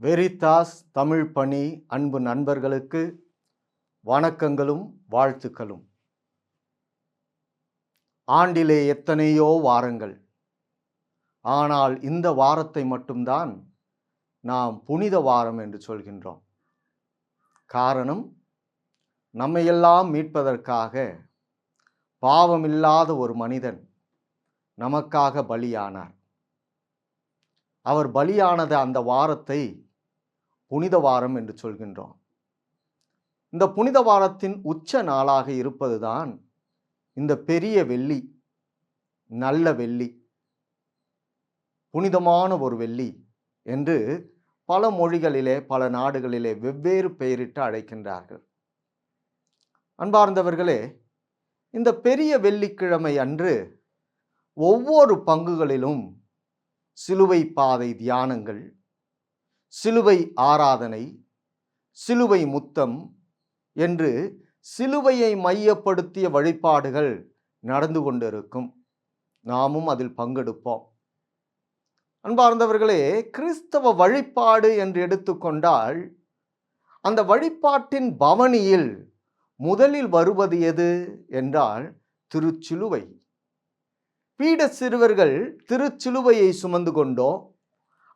Veritas Tamil பணி அன்பு நண்பர்களுக்கு வணக்கங்களும் வாழ்த்துக்களும். ஆண்டிலே எத்தனையோ வாரங்கள். ஆனால் இந்த வாரத்தை மட்டும்தான் நாம் புனித வாரம் என்று சொல்கின்றோம். காரணம் நம்மையெல்லாம் மீட்பதற்காக பாவமில்லாத ஒரு மனிதன் நமக்காக பலியானார். அவர் பலியானது அந்த வாரத்தை புனித வாரம் என்று சொல்கின்றோம். இந்த புனித வாரத்தின் உச்ச நாளாக இருப்பதுதான் இந்த பெரிய வெள்ளி நல்ல வெள்ளி புனிதமான ஒரு வெள்ளி என்று பல மொழிகளிலே பல நாடுகளிலே வெவ்வேறு பெயரிட்டு அழைக்கின்றார்கள். அன்பார்ந்தவர்களே இந்த பெரிய வெள்ளிக்கிழமை அன்று ஒவ்வொரு பங்குகளிலும் சிலுவை பாதை தியானங்கள் சிலுவை ஆராதனை சிலுவை முத்தம் என்று சிலுவையை மையப்படுத்திய வழிபாடுகள் நடந்து கொண்டிருக்கும். நாமும் அதில் பங்கெடுப்போம். அன்பார்ந்தவர்களே கிறிஸ்தவ வழிபாடு என்று எடுத்துக்கொண்டால் அந்த வழிபாட்டின் பவனியில் முதலில் வருவது எது என்றால் திருச்சிலுவை. பீட சிறுவர்கள் திருச்சிலுவையை சுமந்து கொண்டோ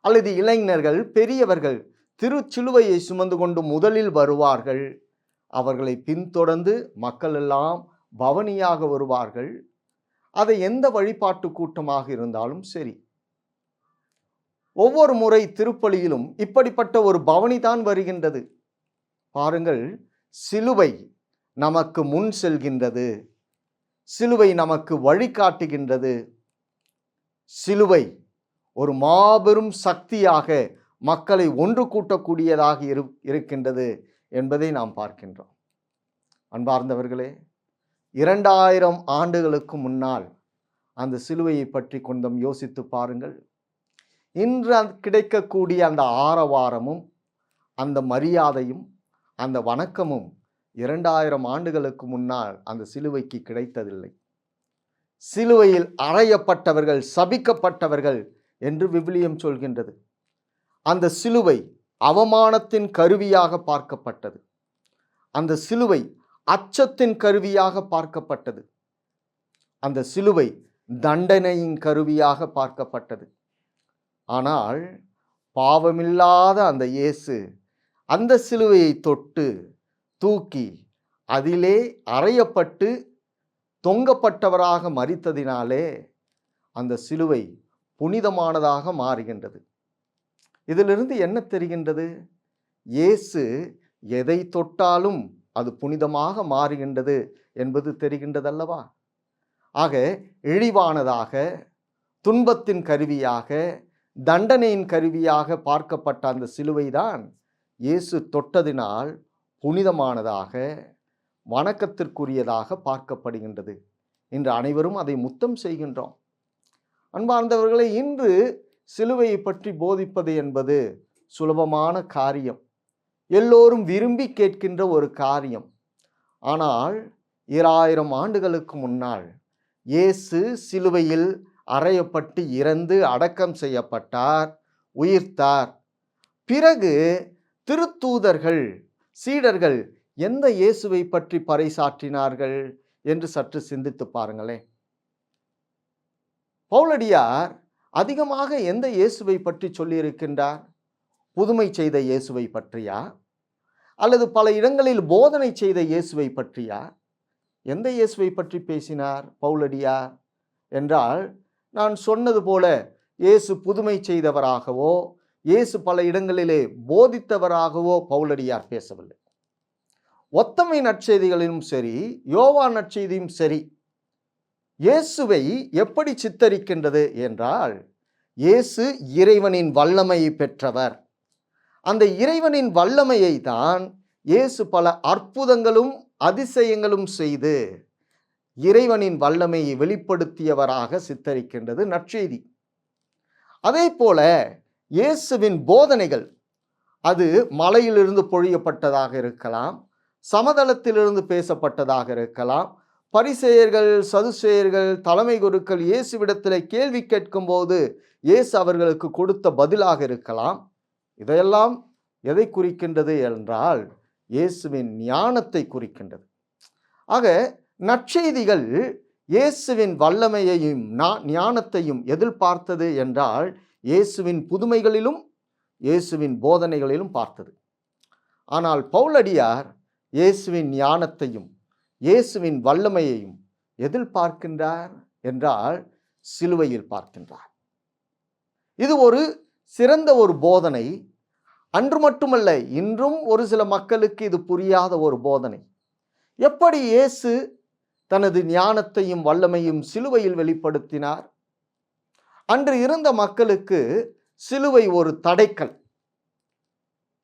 அல்லது இளைஞர்கள் பெரியவர்கள் திருச்சிலுவையை சுமந்து கொண்டு முதலில் வருவார்கள் அவர்களை பின்தொடர்ந்து மக்கள் எல்லாம் பவனியாக வருவார்கள். அதை எந்த வழிபாட்டு கூட்டமாக இருந்தாலும் சரி. ஒவ்வொரு முறை திருப்பலியிலும் இப்படிப்பட்ட ஒரு பவனி தான் வருகின்றது. பாருங்கள் சிலுவை நமக்கு முன் செல்கின்றது. சிலுவை நமக்கு வழிகாட்டுகின்றது சிலுவை ஒரு மாபெரும் சக்தியாக மக்களை ஒன்று கூட்டக்கூடியதாக இரு இருக்கின்றது. என்பதை நாம் பார்க்கின்றோம். அன்பார்ந்தவர்களே இரண்டாயிரம் ஆண்டுகளுக்கு முன்னால் அந்த சிலுவையை பற்றி கொஞ்சம் யோசித்து பாருங்கள். இன்று கிடைக்கக்கூடிய அந்த ஆரவாரமும் அந்த மரியாதையும் அந்த வணக்கமும் இரண்டாயிரம் ஆண்டுகளுக்கு முன்னால் அந்த சிலுவைக்கு கிடைத்ததில்லை. சிலுவையில் அறையப்பட்டவர்கள் சபிக்கப்பட்டவர்கள் என்று விவிலியம் சொல்கின்றது. அந்த சிலுவை அவமானத்தின் கருவியாக பார்க்கப்பட்டது. அந்த சிலுவை அச்சத்தின் கருவியாக பார்க்கப்பட்டது. அந்த சிலுவை தண்டனையின் கருவியாக பார்க்கப்பட்டது. ஆனால் பாவமில்லாத அந்த இயேசு அந்த சிலுவையை தொட்டு தூக்கி அதிலே அறையப்பட்டு தொங்கப்பட்டவராக மறித்ததினாலே அந்த சிலுவை புனிதமானதாக மாறுகின்றது. இதிலிருந்து என்ன தெரிகின்றது? இயேசு எதை தொட்டாலும் அது புனிதமாக மாறுகின்றது என்பது தெரிகின்றதல்லவா? ஆக இழிவானதாக துன்பத்தின் கருவியாக தண்டனையின் கருவியாக பார்க்கப்பட்ட அந்த சிலுவைதான் இயேசு தொட்டதினால் புனிதமானதாக வணக்கத்திற்குரியதாக பார்க்கப்படுகின்றது. இன்று அனைவரும் அதை முத்தம் செய்கின்றோம். அன்பார்ந்தவர்களை இன்று சிலுவையை பற்றி போதிப்பது என்பது சுலபமான காரியம். எல்லோரும் விரும்பி கேட்கின்ற ஒரு காரியம். ஆனால் இராயிரம் ஆண்டுகளுக்கு முன்னால் இயேசு சிலுவையில் அறையப்பட்டு இறந்து அடக்கம் செய்யப்பட்டார் உயிர்த்தார். பிறகு திருத்தூதர்கள் சீடர்கள் எந்த இயேசுவை பற்றி பறைசாற்றினார்கள் என்று சற்று சிந்தித்து பாருங்களேன். பௌலடியார் அதிகமாக எந்த இயேசுவை பற்றி சொல்லியிருக்கின்றார்? புதுமை செய்த இயேசுவை பற்றியா? அல்லது பல இடங்களில் போதனை செய்த இயேசுவை பற்றியா? எந்த இயேசுவை பற்றி பேசினார் பவுலடியார்? என்றால் நான் சொன்னது போல இயேசு புதுமை செய்தவராகவோ இயேசு பல இடங்களிலே போதித்தவராகவோ பவுலடியார் பேசவில்லை. ஒத்தமை நற்செய்திகளிலும் சரி யோவா நற்செய்தியும் சரி இயேசுவை எப்படி சித்தரிக்கின்றது என்றால் இயேசு இறைவனின் வல்லமையை பெற்றவர். அந்த இறைவனின் வல்லமையை தான் இயேசு பல அற்புதங்களும் அதிசயங்களும் செய்து இறைவனின் வல்லமையை வெளிப்படுத்தியவராக சித்தரிக்கின்றது நற்செய்தி. அதே போல இயேசுவின் போதனைகள் அது மலையிலிருந்து பொழியப்பட்டதாக இருக்கலாம் சமதளத்திலிருந்து பேசப்பட்டதாக இருக்கலாம் பரிசெயர்கள் சதுசேயர்கள் தலைமை குருக்கள் இயேசுவிடத்தில் கேள்வி கேட்கும்போது இயேசு அவர்களுக்கு கொடுத்த பதிலாக இருக்கலாம். இதையெல்லாம் எதை குறிக்கின்றது என்றால் இயேசுவின் ஞானத்தை குறிக்கின்றது. ஆக நற்செய்திகள் இயேசுவின் வல்லமையையும் ஞானத்தையும் எதில் பார்த்தது என்றால் இயேசுவின் புதுமைகளிலும் இயேசுவின் போதனைகளிலும் பார்த்தது. ஆனால் பௌலடியார் இயேசுவின் ஞானத்தையும் இயேசுவின் வல்லமையையும் எதில் பார்க்கின்றார் என்றால் சிலுவையில் பார்க்கின்றார். இது ஒரு சிறந்த ஒரு போதனை. அன்று மட்டுமல்ல இன்றும் ஒரு சில மக்களுக்கு இது புரியாத ஒரு போதனை. எப்படி இயேசு தனது ஞானத்தையும் வல்லமையும் சிலுவையில் வெளிப்படுத்தினார்? அன்று இருந்த மக்களுக்கு சிலுவை ஒரு தடைக்கல்.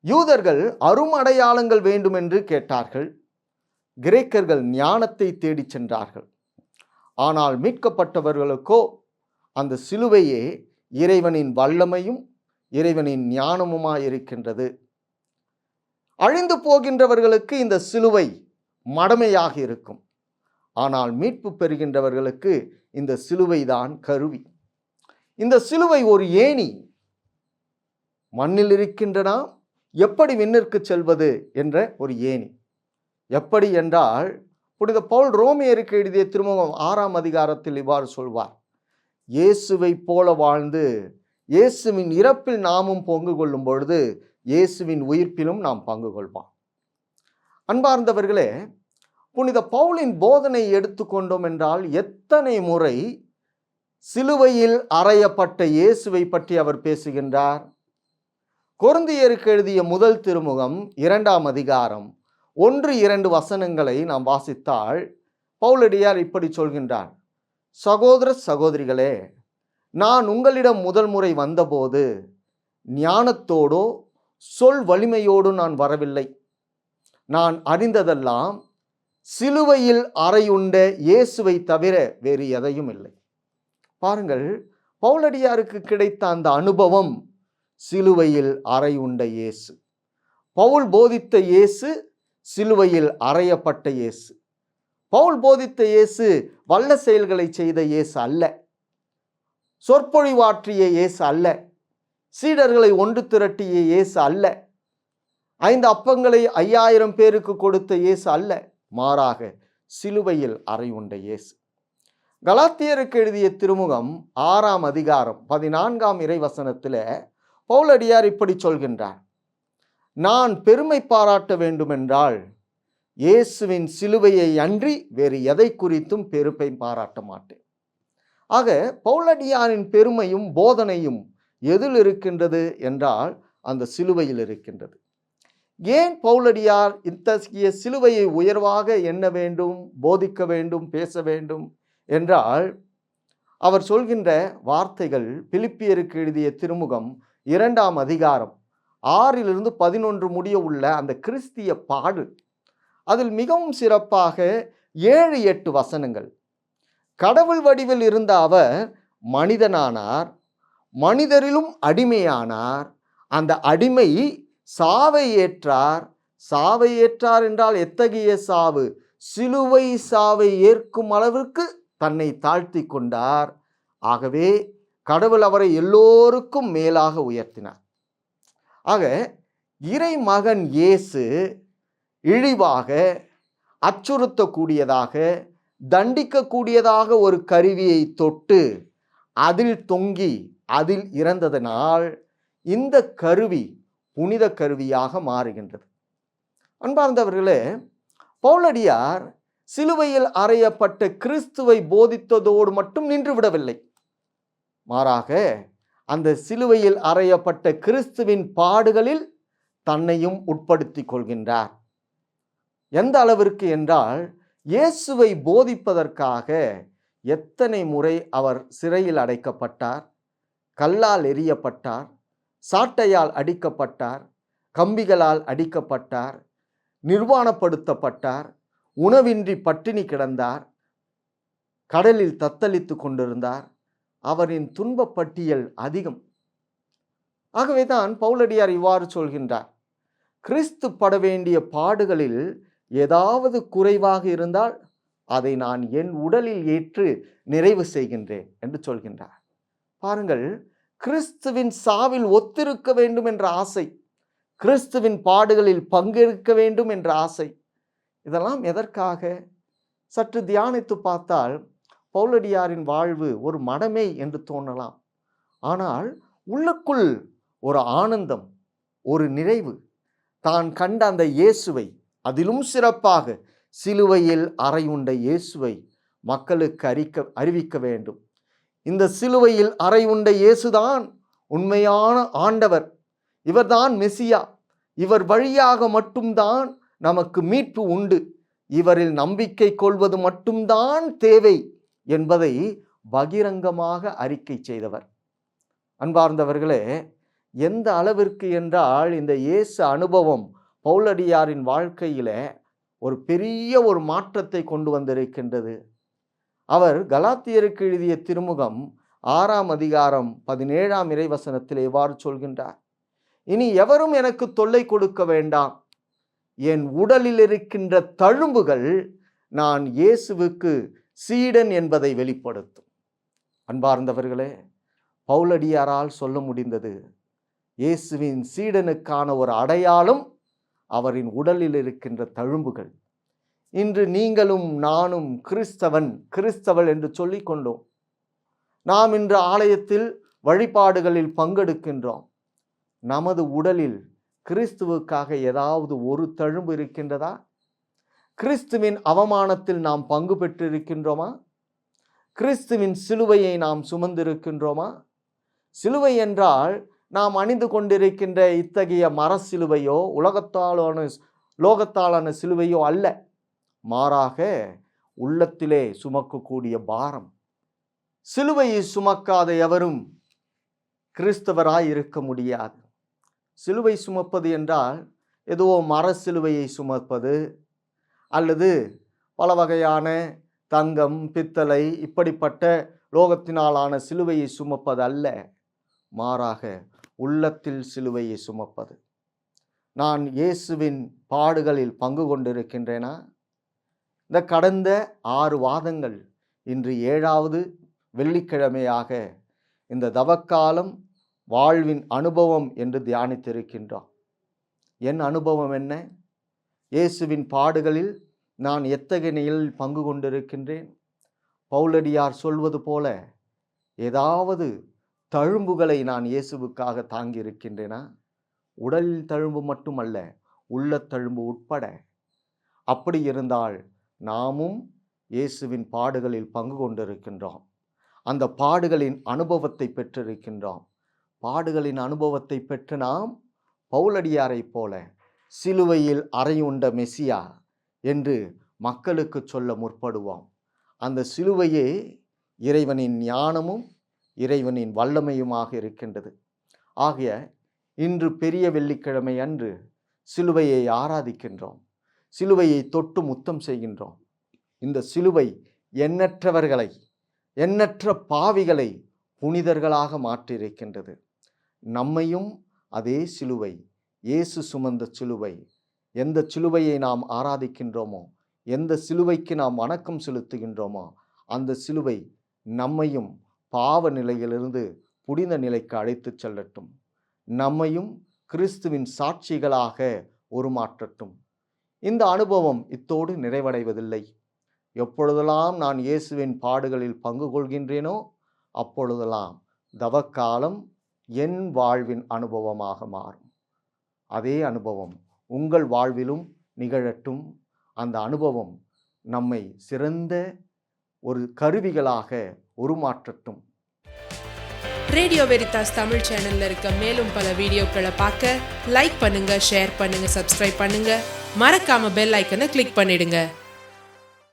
யூதர்கள் அருமடையாளங்கள் வேண்டும் என்று கேட்டார்கள். கிரேக்கர்கள் ஞானத்தை தேடிச் சென்றார்கள். ஆனால் மீட்கப்பட்டவர்களுக்கோ அந்த சிலுவையே இறைவனின் வல்லமையும் இறைவனின் ஞானமுமாய் இருக்கின்றது அழிந்து போகின்றவர்களுக்கு இந்த சிலுவை மடமையாக இருக்கும். ஆனால் மீட்பு பெறுகின்றவர்களுக்கு இந்த சிலுவைதான் கருவி. இந்த சிலுவை ஒரு ஏணி. மண்ணில் இருக்கின்றனா? எப்படி விண்ணிற்கு செல்வது? என்ற ஒரு ஏணி. எப்படி என்றால் புனித பவுல் ரோமியருக்கு எழுதிய திருமுகம் ஆறாம் அதிகாரத்தில் இவ்வாறு சொல்வார். இயேசுவைப் போல வாழ்ந்து இயேசுவின் இறப்பில் நாமும் பங்கு கொள்ளும் பொழுது இயேசுவின் உயிர்ப்பிலும் நாம் பங்கு கொள்வோம். அன்பார்ந்தவர்களே புனித பவுலின் போதனை எடுத்துக்கொண்டோம் என்றால் எத்தனை முறை சிலுவையில் அறையப்பட்ட இயேசுவை பற்றி அவர் பேசுகின்றார்? கொருந்தியருக்கு எழுதிய முதல் திருமுகம் இரண்டாம் அதிகாரம் ஒன்று இரண்டு வசனங்களை நாம் வாசித்தால் பவுலடியார் இப்படி சொல்கின்றார் சகோதர சகோதரிகளே நான் உங்களிடம் முதல் முறை வந்தபோது ஞானத்தோடோ சொல் வலிமையோடு நான் வரவில்லை. நான் அறிந்ததெல்லாம் சிலுவையில் அறையுண்ட இயேசுவை தவிர வேறு எதையும் இல்லை. பாருங்கள் பவுலடியாருக்கு கிடைத்த அந்த அனுபவம் சிலுவையில் அறையுண்ட இயேசு. பவுல் போதித்த இயேசு சிலுவையில் அறையப்பட்ட இயேசு. பவுல் போதித்த இயேசு வல்ல செயல்களை செய்த இயேசு அல்ல. சொற்பொழிவாற்றிய இயேசு அல்ல. சீடர்களை ஒன்று திரட்டிய இயேசு அல்ல. ஐந்து அப்பங்களை ஐயாயிரம் பேருக்கு கொடுத்த இயேசு அல்ல. மாறாக சிலுவையில் அறை உண்ட இயேசு. கலாத்தியருக்கு எழுதிய திருமுகம் ஆறாம் அதிகாரம் பதினான்காம் இறைவசனத்தில் பவுலடியார் இப்படி சொல்கின்றார். நான் பெருமை பாராட்ட வேண்டுமென்றால் இயேசுவின் சிலுவையை அன்றி வேறு எதை குறித்தும் பெருமை பாராட்ட மாட்டேன். ஆக பவுலடியாரின் பெருமையும் போதனையும் எதில் இருக்கின்றது என்றால் அந்த சிலுவையில் இருக்கின்றது. ஏன் பௌலடியார் இத்தகைய சிலுவையை உயர்வாக எண்ண வேண்டும் போதிக்க வேண்டும் பேச வேண்டும் என்றால் அவர் சொல்கின்ற வார்த்தைகள் பிலிப்பியருக்கு எழுதிய திருமுகம் இரண்டாம் அதிகாரம் ஆறிலிருந்து பதினொன்று முடிய உள்ள அந்த கிறிஸ்திய பாடு அதில் மிகவும் சிறப்பாக ஏழு எட்டு வசனங்கள். கடவுள் வடிவில் இருந்த அவர் மனிதனானார் மனிதரிலும் அடிமையானார் அந்த அடிமை சாவை ஏற்றார். சாவை ஏற்றார் என்றால் எத்தகைய சாவு? சிலுவை சாவை ஏற்கும் அளவிற்கு தன்னை தாழ்த்தி கொண்டார். ஆகவே கடவுள் அவரை எல்லோருக்கும் மேலாக உயர்த்தினார். ஆக இறைமகன் இயேசு இழிவாக அச்சுறுத்தக்கூடியதாக தண்டிக்கக்கூடியதாக ஒரு கருவியை தொட்டு அதில் தொங்கி அதில் இறந்ததனால் இந்த கருவி புனித கருவியாக மாறுகின்றது. அன்பார்ந்தவர்களே பவுலடியார் சிலுவையில் அறையப்பட்ட கிறிஸ்துவை போதித்ததோடு மட்டும் நின்று விடவில்லை. மாறாக அந்த சிலுவையில் அறையப்பட்ட கிறிஸ்துவின் பாடுகளில் தன்னையும் உட்படுத்திக் கொள்கின்றார். எந்த அளவிற்கு என்றால் இயேசுவை போதிப்பதற்காக எத்தனை முறை அவர் சிறையில் அடைக்கப்பட்டார் கல்லால் எறியப்பட்டார் சாட்டையால் அடிக்கப்பட்டார் கம்பிகளால் அடிக்கப்பட்டார் நிர்வாணப்படுத்தப்பட்டார் உணவின்றி பட்டினி கிடந்தார் கடலில் தத்தளித்து கொண்டிருந்தார் அவரின் துன்ப பட்டியல் அதிகம். ஆகவேதான் பவுலடியார் இவ்வாறு சொல்கின்றார். கிறிஸ்து பட வேண்டிய பாடுகளில் ஏதாவது குறைவாக இருந்தால் அதை நான் என் உடலில் ஏற்று நிறைவு செய்கின்றேன் என்று சொல்கின்றார். பாருங்கள் கிறிஸ்துவின் சாவில் ஒத்திருக்க வேண்டும் என்ற ஆசை கிறிஸ்துவின் பாடுகளில் பங்கெடுக்க வேண்டும் என்ற ஆசை இதெல்லாம் எதற்காக? சற்று தியானித்து பார்த்தால் பவுலடியாரின் வாழ்வு ஒரு மடமை என்று தோணலாம். ஆனால் உள்ளுக்குள் ஒரு ஆனந்தம் ஒரு நிறைவு. தான் கண்ட அந்த இயேசுவை அதிலும் சிறப்பாக சிலுவையில் அறையுண்ட இயேசுவை மக்களுக்கு அறிக்க அறிவிக்க வேண்டும். இந்த சிலுவையில் அறையுண்ட இயேசுதான் உண்மையான ஆண்டவர். இவர்தான் மெசியா. இவர் வழியாக மட்டும்தான் நமக்கு மீட்பு உண்டு. இவரில் நம்பிக்கை கொள்வது மட்டும்தான் தேவை. என்பதை பகிரங்கமாக அறிக்கை செய்தவர். அன்பார்ந்தவர்களே எந்த அளவிற்கு என்றால் இந்த இயேசு அனுபவம் பௌலடியாரின் வாழ்க்கையில ஒரு பெரிய ஒரு மாற்றத்தை கொண்டு வந்திருக்கின்றது. அவர் கலாத்தியருக்கு எழுதிய திருமுகம் ஆறாம் அதிகாரம் பதினேழாம் இறைவசனத்தில் எவ்வாறு சொல்கின்றார். இனி எவரும் எனக்கு தொல்லை கொடுக்க வேண்டாம். என் உடலில் இருக்கின்ற தழும்புகள் நான் இயேசுவுக்கு சீடன் என்பதை வெளிப்படுத்தும். அன்பார்ந்தவர்களே பவுலடியாரால் சொல்ல முடிந்தது இயேசுவின் சீடனுக்கான ஒரு அடையாளம் அவரின் உடலில் இருக்கின்ற தழும்புகள். இன்று நீங்களும் நானும் கிறிஸ்தவன் கிறிஸ்தவள் என்று சொல்லிக் கொண்டோம். நாம் இன்று ஆலயத்தில் வழிபாடுகளில் பங்கெடுக்கின்றோம். நமது உடலில் கிறிஸ்துவுக்காக ஏதாவது ஒரு தழும்பு இருக்கின்றதா? கிறிஸ்துவின் அவமானத்தில் நாம் பங்கு பெற்றிருக்கின்றோமா? கிறிஸ்துவின் சிலுவையை நாம் சுமந்திருக்கின்றோமா? சிலுவை என்றால் நாம் அணிந்து கொண்டிருக்கின்ற இத்தகைய மர சிலுவையோ உலகத்தாலான லோகத்தாலான சிலுவையோ அல்ல. மாறாக உள்ளத்திலே சுமக்கக்கூடிய பாரம். சிலுவையை சுமக்காத எவரும் கிறிஸ்தவராய் இருக்க முடியாது. சிலுவை சுமப்பது என்றால் ஏதோ மர சிலுவையை சுமப்பது அல்லது பல வகையான தங்கம் பித்தளை இப்படிப்பட்ட லோகத்தினாலான சிலுவையை சுமப்பது அல்ல. மாறாக உள்ளத்தில் சிலுவையை சுமப்பது. நான் இயேசுவின் பாடுகளில் பங்கு கொண்டிருக்கின்றேனா? இந்த கடந்த ஆறு வாதங்கள் இன்று ஏழாவது வெள்ளிக்கிழமையாக இந்த தவக்காலம் வாழ்வின் அனுபவம் என்று தியானித்திருக்கின்றோம். என் அனுபவம் என்ன? இயேசுவின் பாடுகளில் நான் எத்தகைய நிலையில் பங்கு கொண்டிருக்கின்றேன்? பவுலடியார் சொல்வது போல ஏதாவது தழும்புகளை நான் இயேசுவுக்காக தாங்கி இருக்கின்றேனா உடலில் தழும்பு மட்டுமல்ல உள்ள தழும்பு உட்பட. அப்படி இருந்தால் நாமும் இயேசுவின் பாடுகளில் பங்கு கொண்டிருக்கின்றோம். அந்த பாடுகளின் அனுபவத்தை பெற்றிருக்கின்றோம். பாடுகளின் அனுபவத்தை பெற்று நாம் பவுலடியாரைப் போல சிலுவையில் அறையுண்ட மெசியா என்று மக்களுக்கு சொல்ல முற்படுவோம் அந்த சிலுவையே இறைவனின் ஞானமும் இறைவனின் வல்லமையுமாக இருக்கின்றது. ஆகிய இன்று பெரிய வெள்ளிக்கிழமை அன்று சிலுவையை ஆராதிக்கின்றோம். சிலுவையை தொட்டு முத்தம் செய்கின்றோம். இந்த சிலுவை எண்ணற்றவர்களை எண்ணற்ற பாவிகளை புனிதர்களாக மாற்றியிருக்கின்றது. நம்மையும் அதே சிலுவை இயேசு சுமந்த சிலுவை. எந்த சிலுவையை நாம் ஆராதிக்கின்றோமோ எந்த சிலுவைக்கு நாம் வணக்கம் செலுத்துகின்றோமோ அந்த சிலுவை நம்மையும் பாவ நிலையிலிருந்து புனித நிலைக்கு அழைத்துச் செல்லட்டும். நம்மையும் கிறிஸ்துவின் சாட்சிகளாக உருமாற்றட்டும். இந்த அனுபவம் இத்தோடு நிறைவடைவதில்லை. எப்பொழுதெல்லாம் நான் இயேசுவின் பாடுகளில் பங்கு கொள்கின்றேனோ அப்பொழுதெல்லாம் தவக்காலம் என் வாழ்வின் அனுபவமாக மாறும். அதே அனுபவம் உங்கள் வாழ்விலும் நிகழட்டும். அந்த அனுபவம் நம்மை சிறந்த ஒரு கருவிகளாக உருமாற்றட்டும். ரேடியோ வெரிதாஸ் தமிழ் சேனல்ல இருக்க மேலும் பல வீடியோக்களை பார்க்க லைக் பண்ணுங்க ஷேர் பண்ணுங்க சப்ஸ்கிரைப் பண்ணுங்க. மறக்காம பெல் ஐக்கனை கிளிக் பண்ணிடுங்க.